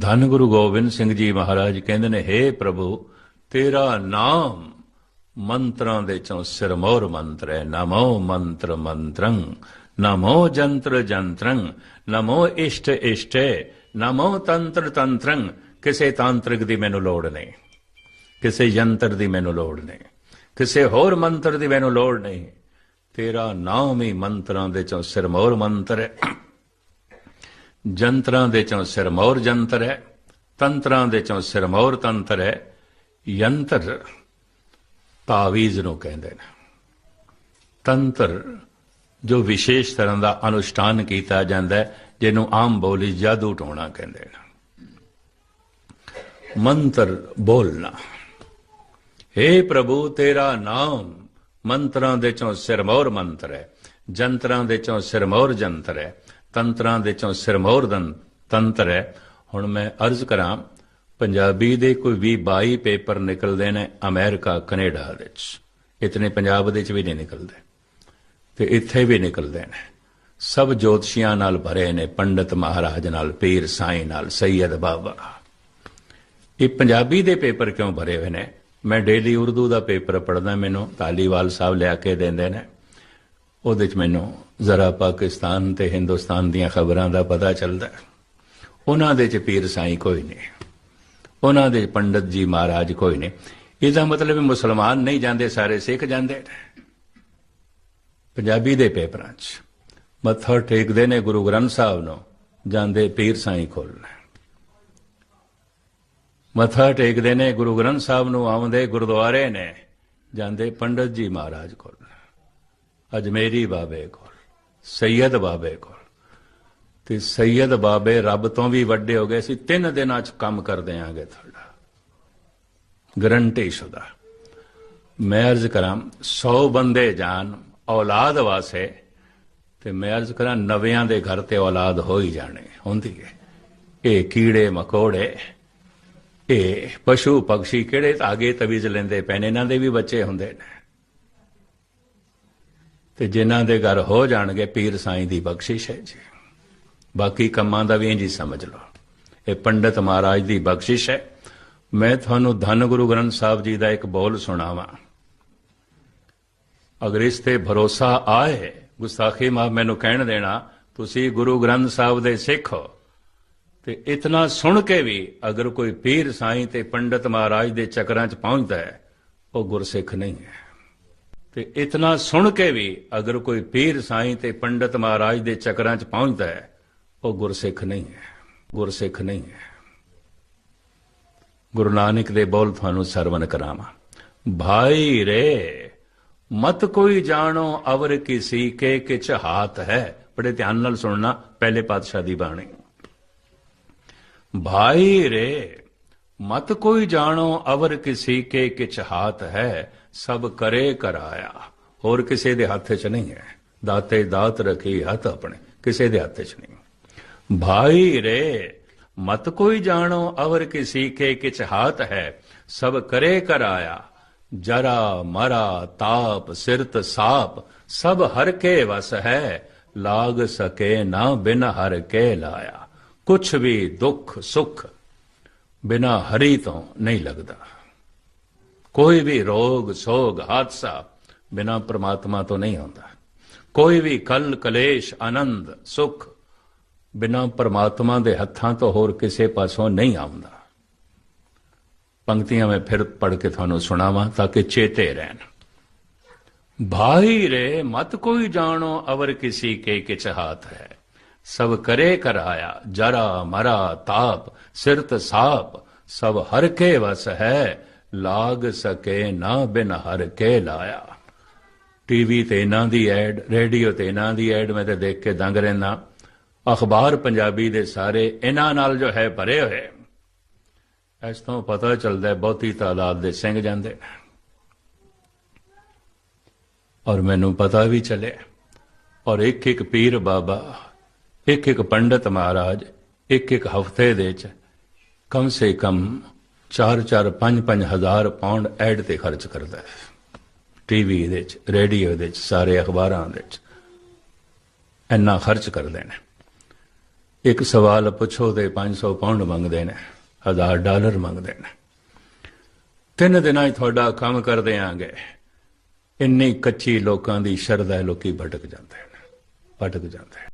ਧੰਨ ਗੁਰੂ ਗੋਬਿੰਦ ਸਿੰਘ ਜੀ ਮਹਾਰਾਜ ਕਹਿੰਦੇ ਨੇ हे ਪ੍ਰਭੂ, ਤੇਰਾ ਨਾਮ ਮੰਤਰਾਂ ਦੇ ਚੋਂ ਸਿਰਮੌਰ ਮੰਤਰ ਹੈ। ਨਮੋ ਮੰਤਰ ਮੰਤਰੰ, ਨਮੋ ਜੰਤਰ ਜੰਤਰੰ, ਨਮੋ ਇਸ਼ਟ ਇਸ਼ਟੇ, ਨਮੋ ਤੰਤਰ ਤੰਤਰੰ। ਕਿਸੇ ਤਾਂਤਰਿਕ ਦੀ ਮੈਨੂੰ ਲੋੜ ਨਹੀਂ, ਕਿਸੇ ਯੰਤਰ ਦੀ ਮੈਨੂੰ ਲੋੜ ਨਹੀਂ, ਕਿਸੇ ਹੋਰ ਮੰਤਰ ਦੀ ਮੈਨੂੰ ਲੋੜ ਨਹੀਂ। ਤੇਰਾ ਨਾਮ ਹੀ ਮੰਤਰਾਂ ਦੇ ਚੋਂ ਸਿਰਮੌਰ ਮੰਤਰ ਹੈ। ਜੰਤਰਾਂ ਦੇ ਚੋਂ ਸਿਰਮੌਰ ਜੰਤਰ ਹੈ, ਤੰਤਰਾਂ ਦੇ ਚੋਂ ਸਿਰਮੌਰ ਤੰਤਰ ਹੈ, ਯੰਤਰ ਤਾਵੀਜ਼ ਨੂੰ ਕਹਿੰਦੇ ਨੇ। ਤੰਤਰ ਜੋ ਵਿਸ਼ੇਸ਼ ਤਰ੍ਹਾਂ ਦਾ ਅਨੁਸ਼ਠਾਨ ਕੀਤਾ ਜਾਂਦਾ ਹੈ, ਜਿਹਨੂੰ ਆਮ ਬੋਲੀ ਜਾਦੂ ਟੋਣਾ ਕਹਿੰਦੇ ਨੇ। ਮੰਤਰ ਬੋਲਣਾ। हे ਪ੍ਰਭੂ, ਤੇਰਾ ਨਾਮ ਮੰਤਰਾਂ ਦੇ ਚੋਂ ਸਿਰਮੌਰ ਮੰਤਰ ਹੈ, ਜੰਤਰਾਂ ਦੇ ਚੋਂ ਸਿਰਮੌਰ ਜੰਤਰ ਹੈ। ਤੰਤਰਾਂ ਦੇ ਚੋਂ ਸਿਰਮੌਰ ਦੰ ਤੰਤਰ ਹੈ। ਹੁਣ ਮੈਂ ਅਰਜ਼ ਕਰਾਂ, ਪੰਜਾਬੀ ਦੇ ਕੋਈ 20 22 ਪੇਪਰ ਨਿਕਲਦੇ ਨੇ ਅਮਰੀਕਾ, ਕੈਨੇਡਾ ਵਿੱਚ। ਇਤਨੇ ਪੰਜਾਬ ਦੇ ਚ ਵੀ ਨਹੀਂ ਨਿਕਲਦੇ ਤੇ ਇੱਥੇ ਵੀ ਨਿਕਲਦੇ ਨੇ। ਸਭ ਜੋਤਸ਼ੀਆਂ ਨਾਲ ਭਰੇ ਨੇ ਪੰਡਤ ਮਹਾਰਾਜ ਨਾਲ, ਪੀਰ ਸਾਈਂ ਨਾਲ, ਸੈਯਦ ਬਾਬਾ ਇਹ ਪੰਜਾਬੀ ਦੇ ਪੇਪਰ ਕਿਉਂ ਭਰੇ ਹੋਏ ਨੇ? ਮੈਂ ਡੇਲੀ ਉਰਦੂ ਦਾ ਪੇਪਰ ਪੜਦਾ ਮੈਨੂੰ ਤਾਲੀਵਾਲ ਸਾਹਿਬ ਲਿਆ ਕੇ ਦਿੰਦੇ ਨੇ। ਉਹਦੇ ਚ ਮੈਨੂੰ ਜ਼ਰਾ ਪਾਕਿਸਤਾਨ ਤੇ ਹਿੰਦੁਸਤਾਨ ਦੀਆਂ ਖਬਰਾਂ ਦਾ ਪਤਾ ਚੱਲਦਾ ਉਹਨਾਂ ਦੇ ਚ ਪੀਰ ਸਾਈ ਕੋਈ ਨਹੀਂ। ਉਹਨਾਂ ਦੇ ਪੰਡਤ ਜੀ ਮਹਾਰਾਜ ਕੋਈ ਨਹੀਂ। ਇਹਦਾ ਮਤਲਬ ਹੈ ਮੁਸਲਮਾਨ ਨਹੀਂ ਜਾਂਦੇ, ਸਾਰੇ ਸਿੱਖ ਜਾਂਦੇ ਨੇ। ਪੰਜਾਬੀ ਦੇ ਪੇਪਰਾਂ 'ਚ ਮੱਥਾ ਟੇਕਦੇ ਨੇ ਗੁਰੂ ਗ੍ਰੰਥ ਸਾਹਿਬ ਨੂੰ, ਜਾਂਦੇ ਪੀਰ ਸਾਈਂ ਕੋਲ। ਮੱਥਾ ਟੇਕਦੇ ਨੇ ਗੁਰੂ ਗ੍ਰੰਥ ਸਾਹਿਬ ਨੂੰ, ਆਉਂਦੇ ਗੁਰਦੁਆਰੇ ਨੇ, ਜਾਂਦੇ ਪੰਡਤ ਜੀ ਮਹਾਰਾਜ ਕੋਲ। ਅਜਮੇਰੀ ਬਾਬੇ ਕੋਲ। ਸੈਯਦ ਬਾਬੇ ਕੋਲ। ਤੇ ਸੈਯਦ ਬਾਬੇ ਰੱਬ ਤੋਂ ਵੀ ਵੱਡੇ ਹੋ ਗਏ ਸੀ, ਤਿੰਨ ਦਿਨਾਂ 'ਚ ਕੰਮ ਕਰ ਦਿਆਂਗੇ ਤੁਹਾਡਾ। ਗਰੰਟੀ ਸ਼ੁਦਾ। ਮੈਂ ਅਰਜ਼ ਕਰਾਂ 100 ਬੰਦੇ ਜਾਣ ਔਲਾਦ ਵਾਸਤੇ, ਤੇ ਮੈਂ ਅਰਜ਼ ਕਰਾਂ ਨਵਿਆਂ ਦੇ ਘਰ ਤੇ ਔਲਾਦ ਹੋ ਹੀ ਜਾਣੇ, ਹੁੰਦੀ ਹੈ। ਇਹ ਕੀੜੇ ਮਕੌੜੇ, ਇਹ ਪਸ਼ੂ ਪੰਛੀ ਕਿਹੜੇ ਆਗੇ ਤਵੀਜ਼ ਲੈਂਦੇ ਪੈਣੇ, ਇਹਨਾਂ ਦੇ ਵੀ ਬੱਚੇ ਹੁੰਦੇ ਨੇ। ਤੇ ਜਿਨ੍ਹਾਂ ਦੇ ਘਰ ਹੋ ਜਾਣਗੇ ਪੀਰ ਸਾਈਂ ਦੀ ਬਖਸ਼ਿਸ਼ ਹੈ ਜੀ। ਬਾਕੀ ਕੰਮਾਂ ਦਾ ਵੀ ਇੰਜ ਹੀ ਸਮਝ ਲਓ। ਇਹ ਪੰਡਤ ਮਹਾਰਾਜ ਦੀ ਬਖਸ਼ਿਸ਼ ਹੈ। ਮੈਂ ਤੁਹਾਨੂੰ ਧੰਨ ਗੁਰੂ ਗ੍ਰੰਥ ਸਾਹਿਬ ਜੀ ਦਾ ਇੱਕ ਬੋਲ ਸੁਣਾਵਾਂ। ਅਗਰ ਇਸ ਤੇ ਭਰੋਸਾ ਆਏ, ਗੁਸਤਾਖੀ ਮਾਫ ਮੈਨੂੰ ਕਹਿਣ ਦੇਣਾ, ਤੁਸੀਂ ਗੁਰੂ ਗ੍ਰੰਥ ਸਾਹਿਬ ਦੇ ਸਿੱਖ ਹੋ, ਤੇ ਇਤਨਾ ਸੁਣ ਕੇ ਵੀ ਅਗਰ ਕੋਈ ਪੀਰ ਸਾਈਂ ਤੇ ਪੰਡਤ ਮਹਾਰਾਜ ਦੇ ਚੱਕਰਾਂ 'ਚ ਪਹੁੰਚਦਾ ਹੈ, ਉਹ ਗੁਰਸਿੱਖ ਨਹੀਂ ਹੈ। ਤੇ ਇਤਨਾ ਸੁਣ ਕੇ ਵੀ ਅਗਰ ਕੋਈ ਪੀਰ ਸਾਈਂ ਤੇ ਪੰਡਤ ਮਹਾਰਾਜ ਦੇ ਚੱਕਰਾਂ 'ਚ ਪਹੁੰਚਦਾ ਹੈ, ਉਹ ਗੁਰਸਿੱਖ ਨਹੀਂ ਹੈ, ਗੁਰਸਿੱਖ ਨਹੀਂ ਹੈ। ਗੁਰੂ ਨਾਨਕ ਦੇ ਬੋਲ ਤੁਹਾਨੂੰ ਸਰਵਨ ਕਰਾਵਾਂ। ਭਾਈ ਰੇ, ਮਤ ਕੋਈ ਜਾਣੋ ਅਵਰ ਕਿਸੀ ਕੇ ਕਿਛ ਹਾਥ ਹੈ। ਬੜੇ ਧਿਆਨ ਨਾਲ ਸੁਣਨਾ, ਪਹਿਲੇ ਪਾਤਸ਼ਾਹ ਦੀ ਬਾਣੀ। ਭਾਈ ਰੇ, ਮਤ ਕੋਈ ਜਾਣੋ ਅਵਰ ਕਿਸੀ ਕੇ ਕਿਛ ਹਾਥ ਹੈ। ਸਭ ਕਰੇ ਕਰਾਇਆ। ਹੋਰ ਕਿਸੇ ਦੇ ਹੱਥ 'ਚ ਨਹੀਂ ਹੈ। ਦਾਤੇ ਦਾਤ ਰੱਖੀ ਹੱਥ ਆਪਣੇ, ਕਿਸੇ ਦੇ ਹੱਥ 'ਚ ਨਹੀਂ। ਭਾਈ ਰੇ, ਮਤ ਕੋਈ ਜਾਣੋ, ਅਵਰ ਕਿਸੀ ਕੇ ਕਿਛ ਹਾਥ ਹੈ। ਸਭ ਕਰੇ ਕਰਾਇਆ। ਜਰਾ ਮਰਾ ਤਾਪ ਸਿਰਤ ਸਾਪ, ਸਭ ਹਰ ਕੇ ਵਸ ਹੈ। ਲਾਗ ਸਕੇ ਨਾ ਬਿਨ ਹਰ ਕੇ ਲਾਇਆ। ਕੁਛ ਵੀ ਦੁੱਖ ਸੁਖ ਬਿਨਾ ਹਰੀ ਤੋਂ ਨਹੀਂ ਲੱਗਦਾ। ਕੋਈ ਵੀ ਰੋਗ, ਸੋਗ, ਹਾਦਸਾ ਬਿਨਾ ਪ੍ਰਮਾਤਮਾ ਤੋਂ ਨਹੀਂ ਆਉਂਦਾ ਕੋਈ ਵੀ ਕਲ, ਕਲੇਸ਼, ਆਨੰਦ, ਸੁਖ ਬਿਨਾ ਪ੍ਰਮਾਤਮਾ ਦੇ ਹੱਥਾਂ ਤੋਂ ਹੋਰ ਕਿਸੇ ਪਾਸੋਂ ਨਹੀਂ ਆਉਂਦਾ। ਪੰਕਤੀਆਂ ਮੈਂ ਫਿਰ ਪੜ੍ਹ ਕੇ ਤੁਹਾਨੂੰ ਸੁਣਾਵਾਂ ਤਾਂ ਕਿ ਚੇਤੇ ਰਹਿਣ। ਭਾਈ ਰੇ, ਮਤ ਕੋਈ ਜਾਣੋ ਅਵਰ ਕਿਸੇ ਕੇ ਕਿਛ ਹਾਥ ਹੈ। ਸਭ ਕਰੇ ਕਰਾਇਆ, ਜਰਾ ਮਰਾ ਤਾਪ, ਸਿਰਤ ਸਾਪ, ਸਭ ਹਰ ਕੇ ਵਸ ਹੈ। ਲਾਗ ਸਕੇ ਨਾ ਬਿਨ ਹਰ ਕੇ ਲਾਇਆ। ਟੀਵੀ ਤੇ ਇਹਨਾਂ ਦੀ ਐਡ, ਰੇਡੀਓ ਤੇ ਇਹਨਾਂ ਦੀ ਐਡ ਮੈਂ ਤੇ ਦੇਖ ਕੇ ਦੰਗ ਰਹਿਣਾ ਅਖਬਾਰ ਪੰਜਾਬੀ ਦੇ ਸਾਰੇ ਇਹਨਾਂ ਨਾਲ ਜੋ ਹੈ ਭਰੇ ਹੋਏ। ਇਸ ਤੋਂ ਪਤਾ ਚੱਲਦਾ ਬਹੁਤੀ ਤਾਲਾਬ ਦੇ ਸਿੰਘ ਜਾਂਦੇ। ਨੇ ਔਰ ਮੈਨੂੰ ਪਤਾ ਵੀ ਚੱਲਿਆ ਔਰ ਇੱਕ ਇੱਕ ਪੀਰ ਬਾਬਾ ਇੱਕ ਇੱਕ ਪੰਡਤ ਮਹਾਰਾਜ ਇੱਕ ਇੱਕ ਹਫ਼ਤੇ ਦੇ ਚ ਕਮ ਸੇ ਕਮ 4-4 5-5 ਹਜ਼ਾਰ ਪਾਉਂਡ ਐਡ ਤੇ ਖਰਚ ਕਰਦਾ ਹੈ। ਟੀਵੀ ਦੇ ਚ ਰੇਡੀਓ ਦੇ ਚ ਸਾਰੇ ਅਖਬਾਰਾਂ ਦੇ ਚ ਇੰਨਾ ਖਰਚ ਕਰਦੇ ਨੇ ਇੱਕ ਸਵਾਲ ਪੁੱਛੋ ਤੇ 500 ਪਾਉਂਡ ਮੰਗਦੇ ਨੇ ਹਜ਼ਾਰ ਡਾਲਰ ਮੰਗਦੇ ਨੇ ਤਿੰਨ ਦਿਨਾਂ 'ਚ ਤੁਹਾਡਾ ਕੰਮ ਕਰ ਦਿਆਂਗੇ। ਇੰਨੀ ਕੱਚੀ ਲੋਕਾਂ ਦੀ ਸ਼ਰਧਾ ਹੈ, ਲੋਕੀ ਭਟਕ ਜਾਂਦੇ ਨੇ ਭਟਕ ਜਾਂਦੇ ਨੇ